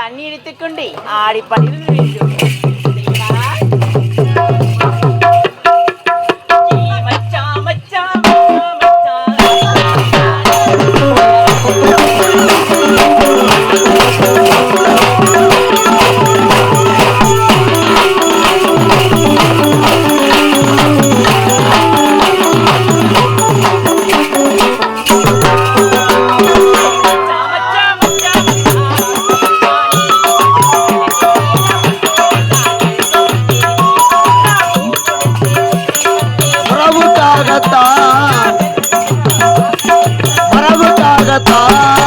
தண்ணி எடுத்துக்கொண்டு ஆடி பணிந்து வேண்டும் তা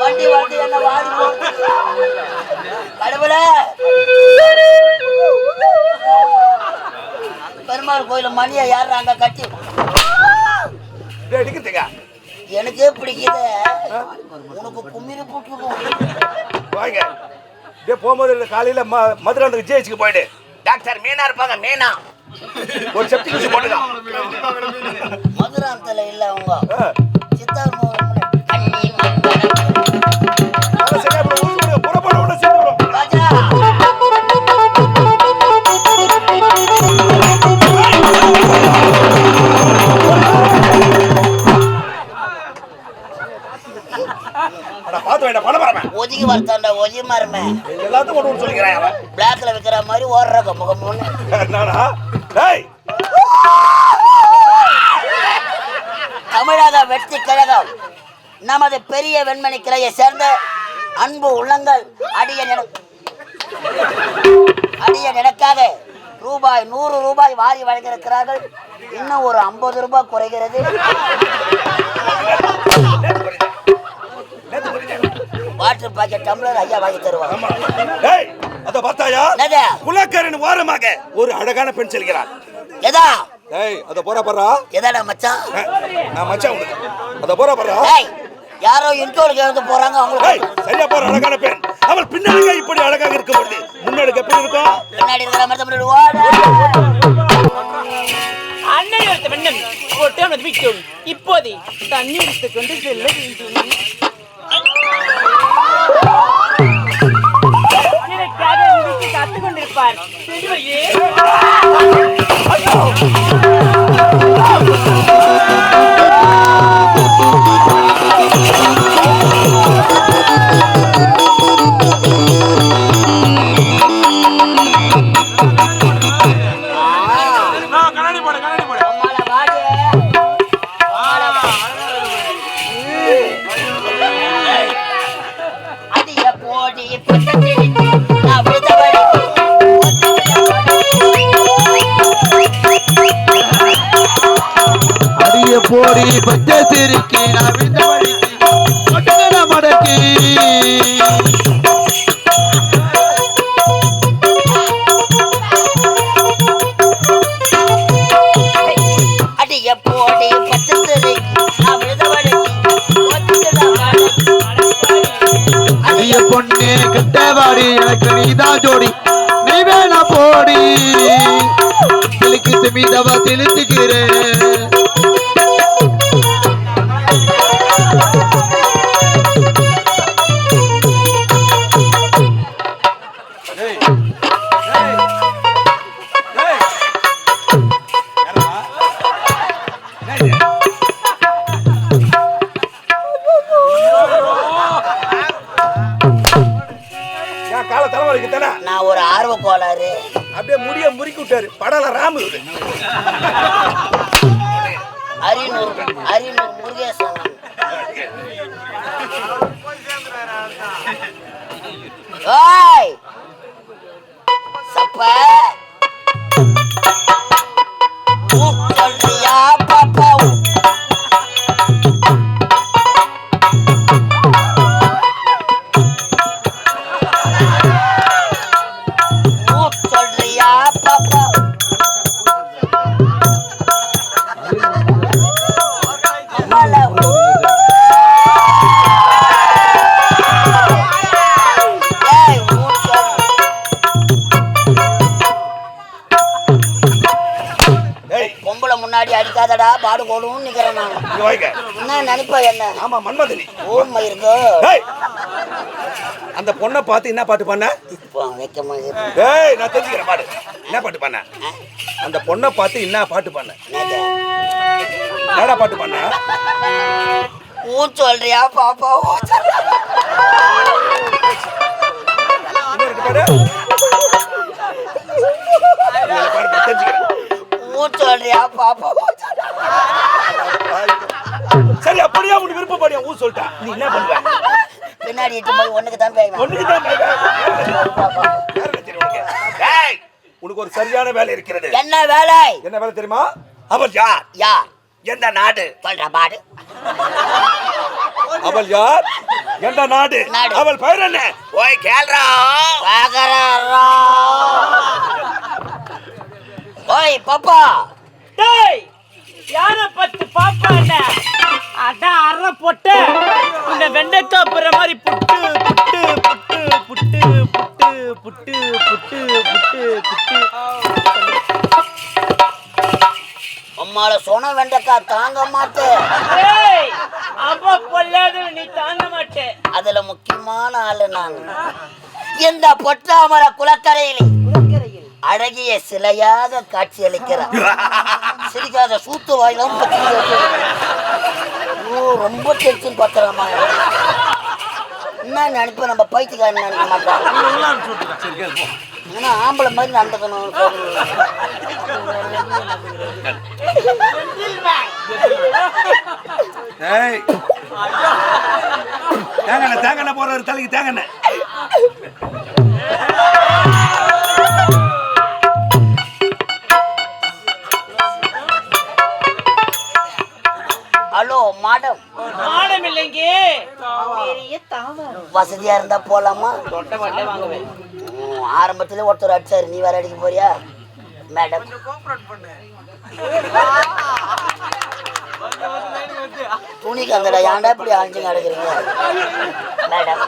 வண்டி வண்டி என்ன வாடி. கடவுளே பெருமாள் கோயில மணியை யாரு அங்க கட்டி எனக்கே பிடிக்குது. உனக்கு கும்மிரி போட்டுருவோம் வாங்க. இதே போகும்போது காலையில ம- மதுரை அந்த விஜயச்சுக்கு போயிடு. டாக்டர் மீனா இருப்பாங்க மீனா. ஒரு செப்டிக் ஊசி போட்டுக்கோ. மதுராந்தல இல்ல அவங்க. பார்த்து வேண்டாம், பணம் வரத்தாண்டா சொல்லிக்கிறேன் அவன். பிளாக்ல வைக்கிற மாதிரி ஓடுற முகம்னு என்னடா? டேய், தமிழக வெற்றி கழகம் நமது பெரிய வெண்மணி கிளையை சேர்ந்த அன்பு உள்ளங்கள் அடிய அடிய நினைக்காக ரூபாய் நூறு ரூபாய் வாரி வழங்கியிருக்கிறார்கள். இன்னும் ஒரு ஐம்பது ரூபாய் குறைகிறது. வாட்டர் பாக்கெட் டம்ளர் ஐயா வாங்கி தருவாங்க. அத பார்த்தாயா? குலக்கரின் ஓரமாக ஒரு அழகான பெண் செல்கிறாள் எதா? டேய் அத போறா பர்றா. எதாடா மச்சான்? நான் மச்சான் உனக்கு அத போறா பர்றா. ஏய் யாரோ இன்டோலுக்கு எழுந்து போறாங்க அவங்களுக்கு. சரியா போற அழகான பெண். அவள் பின்னாடி இப்படி அழகாக இருக்க முடியுது முன்னாடி எப்படி இருக்கும்? பின்னாடி இருக்கிற மாதிரி தமிழ் ஓட. அண்ணன் எடுத்த வண்ணம் புத்தகம் விட்டும். இப்போது தண்ணி எடுத்துக்கொண்டு செல்ல வேண்டும். காத்துக் கொண்டிருப்பார் செல்வையே போடி பச்சை சிரிக்கி நான் விழுந்த வழிக்கு மடக்கி. பொண்ணே கிட்டவாடி எனக்கு நீதான் தலைவலிக்கு தானே நான் ஒரு ஆர்வ கோளாறு. அப்படியே முடிய முறுக்கி விட்டாரு. படல ராமு. அரியனூர் அரியனூர் முருகேசன். ஓய்! பாடு போடும் நிக்கிறேன் நான் என்ன நினைப்பா என்ன? ஆமா மன்மதனி. ஊமை இருக்கோ? அந்த பொண்ணை பார்த்து என்ன பாட்டு பண்ண இப்போ வைக்க மாதிரி ஏய் நான் தெரிஞ்சுக்கிறேன் பாடு. என்ன பாட்டு பண்ண அந்த பொண்ணை பார்த்து என்ன பாட்டு பண்ண என்னடா பாட்டு பண்ண ஊ சொல்றியா பாப்பா ஊ பாடு, தெரிஞ்சுக்கிறேன். சொல்றியா? பாப்பா? சரி அப்படியே உனக்கு விருப்பப்படியா ஊ சொல்லிட்டா. நீ என்ன பண்ணுவ? பின்னாடி இட்டு போய் ஒண்ணுக்கு தான் பேய்வேன் ஒண்ணுக்கு தான் தெரியும் உனக்கு? ஒரு சரியான வேலை இருக்கிறது. என்ன வேலை? என்ன வேலை தெரியுமா? அவள் யார்? யார்? எந்த நாடு? சொல்ற பாடு. அவள் யார்? எந்த நாடு. அவள் பெயர் என்ன? ஓய் கேள்றா. பாக்கறாரா ஓய் பாப்பா. டேய் யார பத்து பாப்பா என்ன? அற பொட்ட. இந்த வெண்டைக்காய் போற மாதிரி புட்டு புட்டு புட்டு புட்டு புட்டு புட்டு புட்டு புட்டு புட்டு. அம்மால வெண்டைக்காய் தாங்க மாட்டேன் அவ பொல்லாத நீ தாங்க மாட்டே. அதுல முக்கியமான ஆளு நான் இந்த பொட்டாமர குளக்கரையில்? அழகிய சிலையாக காட்சியளிக்கிறார். சிரிக்காத சூத்து வாயிலும் ஓ ரொம்ப டென்ஷன் பத்திரமா என்ன நினைப்ப? நம்ம பைத்தியக்காரன் நினைக்க மாட்டோம் ஏன்னா ஆம்பளை மாதிரி நடந்துக்கணும். ஏய். தேங்கண்ண தேங்கண்ண ஒரு தலைக்கு தேங்கண்ண வசதியா இருந்தா போலாமா ஆரம்பத்துல ஒருத்தர் அடிச்சாரு நீ வேற அடிக்க போறியா மேடம் துணி கந்தடா ஏன்டா இப்படி அழிஞ்சு கிடக்குறீங்க மேடம்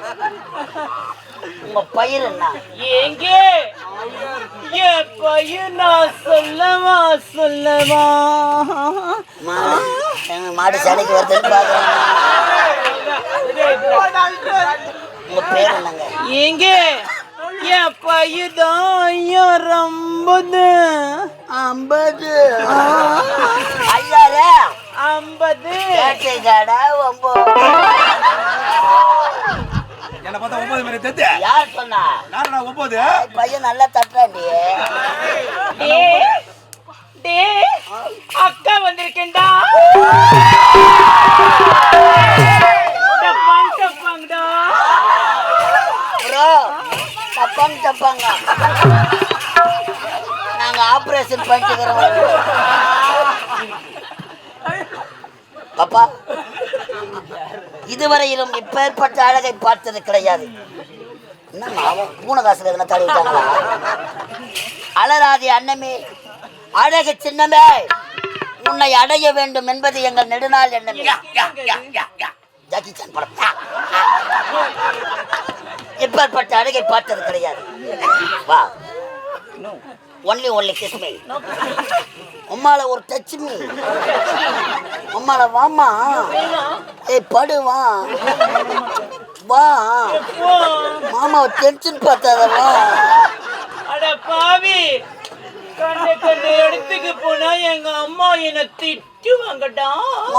உங்க பயிர் என்ன எங்க என் பையன் நான் சொல்லவா சொல்லவா மாடு சடைக்கு வருதுன்னு பாக்குறேன் எங்க என் பையன் ரொம்பது. ஐம்பது ஐயாரு ஐம்பது என்ன பார்த்தா ஒன்பது மணி தெரிஞ்சு யார் சொன்னா? நானா ஒன்பது பையன் நல்லா தட்டுறாண்டி டே டே அக்கா வந்திருக்கேன்டா. ப்ரோ தப்பாங்க தப்பாங்க. நாங்க ஆபரேஷன் பண்ணிக்கிறோம். பாப்பா இதுவரையிலும் இப்பேற்பட்ட அழகை பார்த்தது கிடையாது. என்ன அவன் பூனை காசுல எதனா விட்டாங்களா? அலராதி அன்னமே அழகு சின்னமே உன்னை அடைய வேண்டும் என்பது எங்கள் நெடுநாள் எண்ணமே. ஜாக்கி சான் படம். இப்பேற்பட்ட அழகை பார்த்தது கிடையாது. வா. ஒன்லி ஒன்லி கிஸ்மி உம்மால ஒரு டச் உம்மால வாமா ஏய் படுவா வா. மாமாவை மாமா டென்ஷன் பார்த்தாத அட பாவி. கண்ணு கண்ணு இடத்துக்கு போனா எங்க அம்மா என்ன திட்டுவாங்கடா.